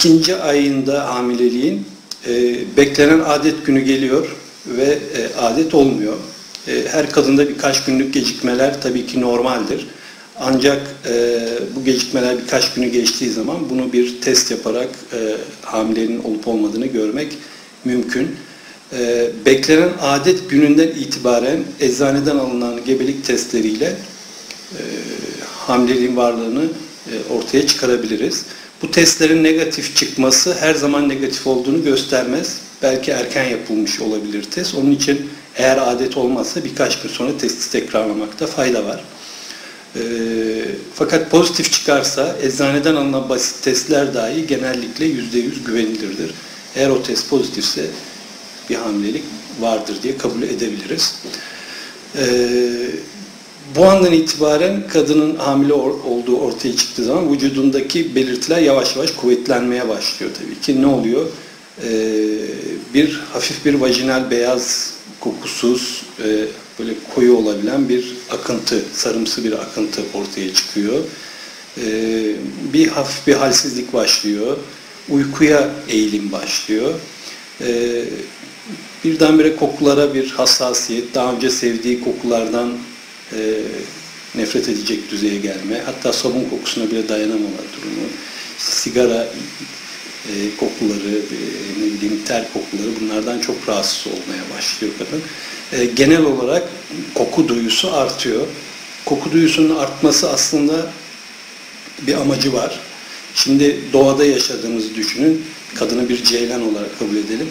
ikinci ayında hamileliğin e, beklenen adet günü geliyor ve e, adet olmuyor. E, her kadında birkaç günlük gecikmeler tabii ki normaldir. Ancak e, bu gecikmeler birkaç günü geçtiği zaman bunu bir test yaparak e, hamileliğin olup olmadığını görmek mümkün. E, beklenen adet gününden itibaren eczaneden alınan gebelik testleriyle e, hamileliğin varlığını e, ortaya çıkarabiliriz. Bu testlerin negatif çıkması her zaman negatif olduğunu göstermez. Belki erken yapılmış olabilir test. Onun için eğer adet olmazsa birkaç gün sonra testi tekrarlamakta fayda var. E, fakat pozitif çıkarsa eczaneden alınan basit testler dahi genellikle %100 güvenilirdir. Eğer o test pozitifse bir hamilelik vardır diye kabul edebiliriz. E, bu andan itibaren kadının hamile olduğu ortaya çıktığı zaman vücudundaki belirtiler yavaş yavaş kuvvetlenmeye başlıyor tabii ki. Ne oluyor? Ee, bir hafif bir vajinal beyaz kokusuz e, böyle koyu olabilen bir akıntı, sarımsı bir akıntı ortaya çıkıyor. Ee, bir hafif bir halsizlik başlıyor. Uykuya eğilim başlıyor. Ee, birdenbire kokulara bir hassasiyet, daha önce sevdiği kokulardan e, nefret edecek düzeye gelme, hatta sabun kokusuna bile dayanamama durumu, sigara e, kokuları, e, ne bileyim ter kokuları bunlardan çok rahatsız olmaya başlıyor kadın. E, genel olarak koku duyusu artıyor. Koku duyusunun artması aslında bir amacı var. Şimdi doğada yaşadığımızı düşünün. Kadını bir ceylan olarak kabul edelim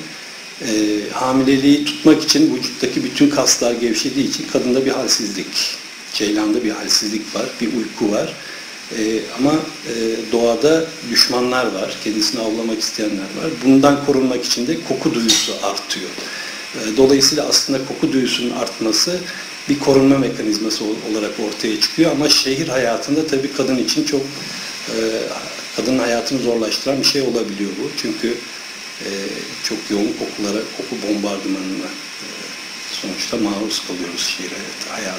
e, hamileliği tutmak için vücuttaki bütün kaslar gevşediği için kadında bir halsizlik, ceylanda bir halsizlik var, bir uyku var. E, ama e, doğada düşmanlar var, kendisini avlamak isteyenler var. Bundan korunmak için de koku duyusu artıyor. E, dolayısıyla aslında koku duyusunun artması bir korunma mekanizması olarak ortaya çıkıyor ama şehir hayatında tabii kadın için çok e, kadın hayatını zorlaştıran bir şey olabiliyor bu. Çünkü e, çok yoğun kokulara, koku bombardımanına e, sonuçta maruz kalıyoruz şehir hayatı.